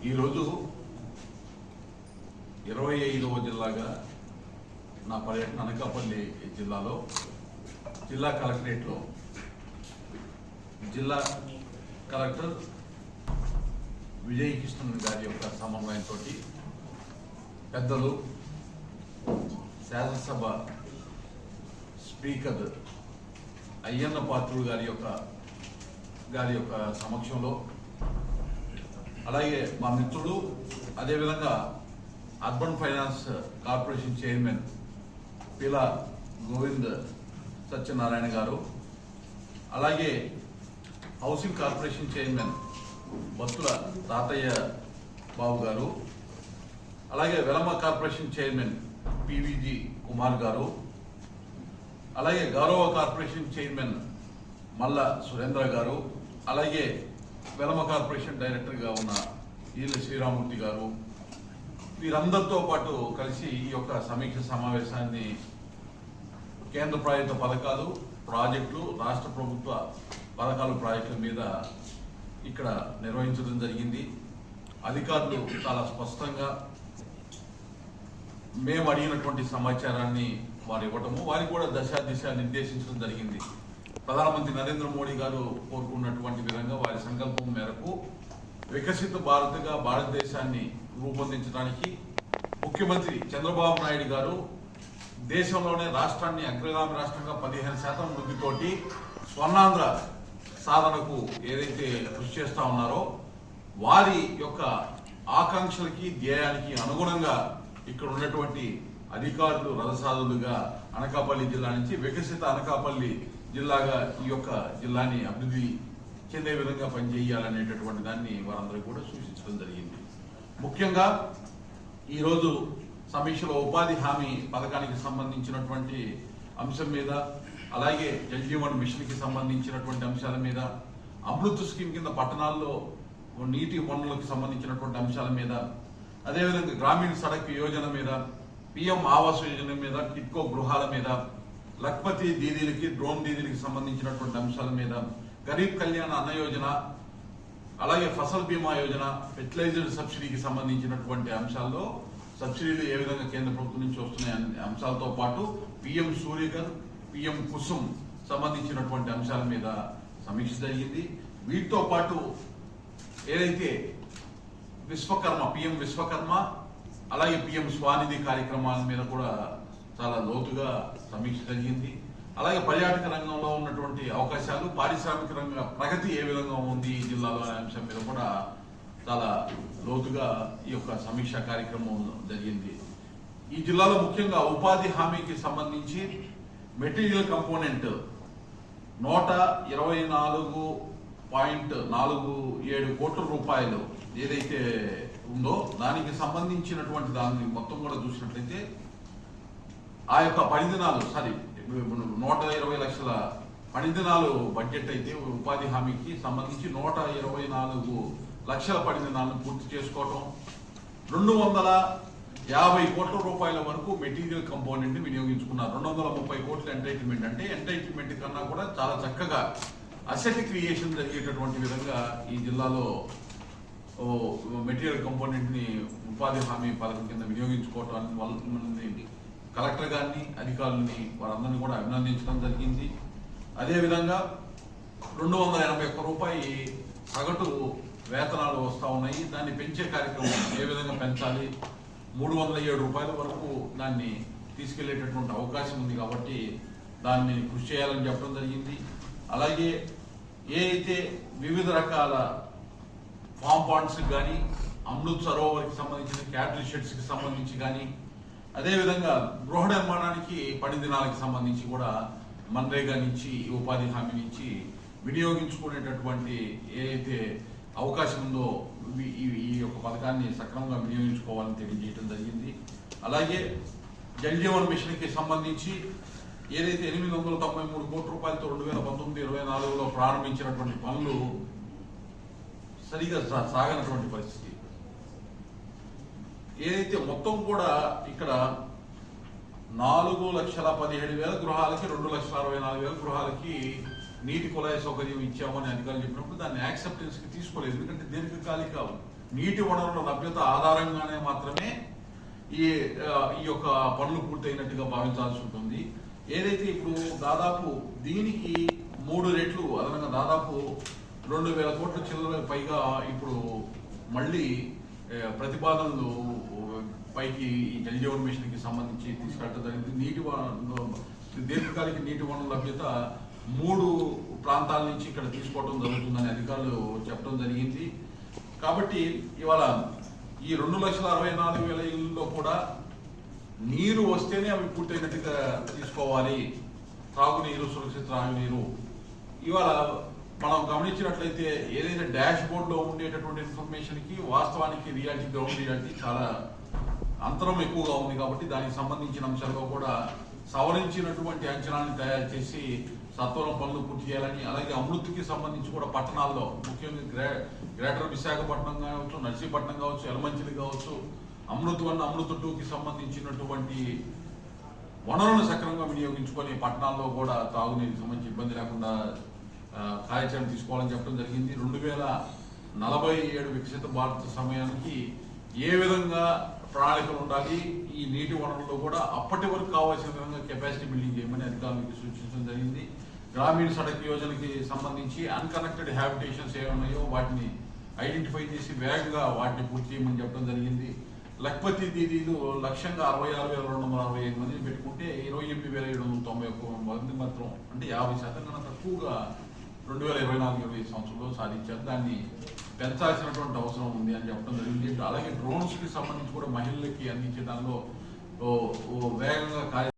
ఈరోజు ఇరవై ఐదవ జిల్లాగా నా పర్యటన అనకాపల్లి జిల్లాలో జిల్లా కలెక్టరేట్లో జిల్లా కలెక్టర్ విజయ్ కృష్ణన్ గారి యొక్క సమన్వయంతో పెద్దలు శాసనసభ స్పీకర్ అయ్యన్న పాత్రుడు గారి యొక్క గారి యొక్క సమక్షంలో అలాగే మా మిత్రుడు అదేవిధంగా urban finance corporation chairman Peela Govind Satyanarayana garu అలాగే హౌసింగ్ కార్పొరేషన్ చైర్మన్ బత్తుల తాతయ్య బాబు గారు అలాగే Velama corporation chairman PVG Kumar garu అలాగే గౌరవ కార్పొరేషన్ చైర్మన్ మల్ల సురేంద్ర గారు అలాగే వెలమ కార్పొరేషన్ డైరెక్టర్గా ఉన్న ఈల శ్రీరామూర్తి గారు వీరందరితో పాటు కలిసి ఈ యొక్క సమీక్ష సమావేశాన్ని కేంద్ర ప్రాయుక్త పథకాలు ప్రాజెక్టులు రాష్ట్ర ప్రభుత్వ పథకాలు ప్రాజెక్టుల మీద ఇక్కడ నిర్వహించడం జరిగింది. అధికారులు చాలా స్పష్టంగా మేము అడిగినటువంటి సమాచారాన్ని వారు ఇవ్వటము వారికి కూడా దశ దిశ నిర్దేశించడం జరిగింది. ప్రధానమంత్రి నరేంద్ర మోడీ గారు కోరుకున్నటువంటి విధంగా వారి సంకల్పం మేరకు వికసిత భారత్గా భారతదేశాన్ని రూపొందించడానికి ముఖ్యమంత్రి చంద్రబాబు నాయుడు గారు దేశంలోనే రాష్ట్రాన్ని అగ్రగామి రాష్ట్రంగా పదిహేను శాతం వృద్ధితోటి స్వర్ణాంధ్ర సాధనకు ఏదైతే కృషి చేస్తా ఉన్నారో వారి యొక్క ఆకాంక్షలకి ధ్యేయానికి అనుగుణంగా ఇక్కడ ఉన్నటువంటి అధికారులు రథసాధులుగా అనకాపల్లి జిల్లా నుంచి వికసిత అనకాపల్లి జిల్లాగా ఈ యొక్క జిల్లాని అభివృద్ధి చెందే విధంగా పనిచేయాలనేటటువంటి దాన్ని వారందరూ కూడా సూచించడం జరిగింది. ముఖ్యంగా ఈరోజు సమీక్షలో ఉపాధి హామీ పథకానికి సంబంధించినటువంటి అంశం మీద అలాగే జల్జీవన్ మిషన్కి సంబంధించినటువంటి అంశాల మీద అమృత్ స్కీమ్ కింద పట్టణాల్లో నీటి వనరులకు సంబంధించినటువంటి అంశాల మీద అదేవిధంగా గ్రామీణ సడక్ యోజన మీద పిఎం ఆవాస్ యోజన మీద టిట్కో గృహాల మీద లక్పతి దీదీలకి డ్రోన్ దీదీలకి సంబంధించినటువంటి అంశాల మీద గరీబ్ కళ్యాణ అన్న యోజన అలాగే ఫసల్ బీమా యోజన ఫెర్టిలైజర్ సబ్సిడీకి సంబంధించినటువంటి అంశాల్లో సబ్సిడీలు ఏ విధంగా కేంద్ర ప్రభుత్వం నుంచి వస్తున్నాయి అనే అంశాలతో పాటు పిఎం సూర్యగర్ పిఎం కుసుమ్ సంబంధించినటువంటి అంశాల మీద సమీక్ష జరిగింది. వీటితో పాటు ఏదైతే విశ్వకర్మ పిఎం విశ్వకర్మ అలాగే పిఎం స్వానిధి కార్యక్రమాల మీద కూడా చాలా లోతుగా సమీక్ష జరిగింది అలాగే పర్యాటక రంగంలో ఉన్నటువంటి అవకాశాలు పారిశ్రామిక రంగ ప్రగతి ఏ విధంగా ఉంది ఈ జిల్లాలో అనే అంశం మీద కూడా చాలా లోతుగా ఈ యొక్క సమీక్ష కార్యక్రమం జరిగింది. ఈ జిల్లాలో ముఖ్యంగా ఉపాధి హామీకి సంబంధించి మెటీరియల్ కంపోనెంట్ నూట ఇరవై నాలుగు పాయింట్ నాలుగు ఏడు కోట్ల రూపాయలు ఏదైతే ఉందో దానికి సంబంధించినటువంటి దాన్ని మొత్తం కూడా చూసినట్లయితే ఆ యొక్క పనిదినాలు సారీ నూట ఇరవై లక్షల పనిదినాలు బడ్జెట్ అయితే ఉపాధి హామీకి సంబంధించి నూట ఇరవై నాలుగు లక్షల పనిదినాలను పూర్తి చేసుకోవటం రెండు వందల యాభై కోట్ల రూపాయల వరకు మెటీరియల్ కంపోనెంట్ని వినియోగించుకున్నారు. రెండు వందల ముప్పై కోట్ల ఎంటైటిల్మెంట్ అంటే ఎంటైటిల్మెంట్ కన్నా కూడా చాలా చక్కగా అసెట్ క్రియేషన్ జరిగేటటువంటి విధంగా ఈ జిల్లాలో మెటీరియల్ కంపోనెంట్ని ఉపాధి హామీ పథకం కింద వినియోగించుకోవటం వల్ల కలెక్టర్ గారిని అధికారులని వారందరినీ కూడా అభినందించడం జరిగింది. అదేవిధంగా రెండు వందల ఎనభై ఒక్క రూపాయి సగటు వేతనాలు వస్తూ ఉన్నాయి. దాన్ని పెంచే కార్యక్రమం ఏ విధంగా పెంచాలి? మూడు వందల ఏడు రూపాయల వరకు దాన్ని తీసుకెళ్ళేటటువంటి అవకాశం ఉంది కాబట్టి దాన్ని కృషి చేయాలని చెప్పడం జరిగింది. అలాగే ఏ అయితే వివిధ రకాల ఫామ్ పాండ్స్కి కానీ అమృత్ సరోవర్కి సంబంధించిన క్యాటరీ షెడ్స్కి సంబంధించి కానీ అదేవిధంగా గృహ నిర్మాణానికి పని దినాలకు సంబంధించి కూడా మన్రేగా నుంచి ఈ ఉపాధి హామీ నుంచి వినియోగించుకునేటటువంటి ఏదైతే అవకాశం ఉందో ఈ- యొక్క పథకాన్ని సక్రమంగా వినియోగించుకోవాలని తెలియజేయడం జరిగింది. అలాగే జల్ జీవన్ మిషన్కి సంబంధించి ఏదైతే ఎనిమిది వందల తొంభై మూడు కోట్ల రూపాయలతో రెండు వేల పంతొమ్మిది ఇరవై నాలుగులో ప్రారంభించినటువంటి పనులు సరిగా సాగనటువంటి పరిస్థితి. ఏదైతే మొత్తం కూడా ఇక్కడ నాలుగు లక్షల పదిహేడు వేల గృహాలకి రెండు లక్షల అరవై నాలుగు వేల గృహాలకి నీటి కుళాయి సౌకర్యం ఇచ్చామని అధికారులు చెప్పినప్పుడు దాన్ని యాక్సెప్టెన్స్కి తీసుకోలేదు. ఎందుకంటే దీర్ఘకాలిక నీటి వనరుల లభ్యత ఆధారంగానే మాత్రమే ఈ ఈ యొక్క పనులు పూర్తయినట్టుగా భావించాల్సి ఉంటుంది. ఏదైతే ఇప్పుడు దాదాపు దీనికి మూడు రెట్లు అదనంగా దాదాపు రెండు వేల కోట్ల చిల్లర పైగా ఇప్పుడు మళ్ళీ ప్రతిపాదనలు పైకి ఈ జలజీవన్ మిషన్కి సంబంధించి తీసుకెళ్ళడం జరిగింది. నీటి దీర్ఘకాలిక నీటి వనరుల లభ్యత మూడు ప్రాంతాల నుంచి ఇక్కడ తీసుకోవడం జరుగుతుందని అధికారులు చెప్పడం జరిగింది. కాబట్టి ఇవాళ ఈ రెండు లక్షల అరవై నాలుగు వేల ఇళ్ళలో కూడా నీరు వస్తేనే అవి పూర్తయినట్టుగా తీసుకోవాలి. త్రాగునీరు సురక్షిత త్రాగునీరు. ఇవాళ మనం గమనించినట్లయితే ఏదైతే డాష్ బోర్డ్లో ఉండేటటువంటి ఇన్ఫర్మేషన్కి వాస్తవానికి రియాలిటీ గ్రౌండ్ రియాలిటీ చాలా అంతరం ఎక్కువగా ఉంది కాబట్టి దానికి సంబంధించిన అంశాల్లో కూడా సవరించినటువంటి అంచనాన్ని తయారు చేసి సత్వరం పనులు పూర్తి చేయాలని అలాగే అమృతికి సంబంధించి కూడా పట్టణాల్లో ముఖ్యంగా గ్రే గ్రేటర్ విశాఖపట్నం కావచ్చు నర్సీపట్నం కావచ్చు ఎలమంచిలి కావచ్చు అమృత్ వన్ అమృత్ టూకి సంబంధించినటువంటి వనరులను సక్రమంగా వినియోగించుకొని పట్టణాల్లో కూడా తాగునీటికి సంబంధించి ఇబ్బంది లేకుండా కార్యాచరణ తీసుకోవాలని చెప్పడం జరిగింది. రెండు వేల నలభై ఏడు వికసిత భారత సమయానికి ఏ విధంగా ప్రణాళికలు ఉండాలి ఈ నీటి వనరుల్లో కూడా అప్పటి వరకు కావాల్సిన విధంగా కెపాసిటీ బిల్డింగ్ చేయమని అధికారులకు సూచించడం జరిగింది. గ్రామీణ సడక్ యోజనకి సంబంధించి అన్కనెక్టెడ్ హ్యాబిటేషన్స్ ఏమున్నాయో ఉన్నాయో వాటిని ఐడెంటిఫై చేసి వేగంగా వాటిని పూర్తి చేయమని చెప్పడం జరిగింది. లక్పతి దీదీలు లక్ష్యంగా అరవై ఆరు వేల రెండు వందల అరవై ఐదు మందిని పెట్టుకుంటే ఇరవై ఎనిమిది వేల ఏడు వందల తొంభై ఒక్క మంది మాత్రం అంటే యాభై శాతం కన్నా తక్కువగా రెండు వేల ఇరవై నాలుగు ఇరవై సంవత్సరంలో సాధించారు. దాన్ని పెంచాల్సినటువంటి అవసరం ఉంది అని చెప్పడం జరిగింది. అలాగే డ్రోన్స్కి సంబంధించి కూడా మహిళలకి అందించే దానిలో వేగంగా కార్య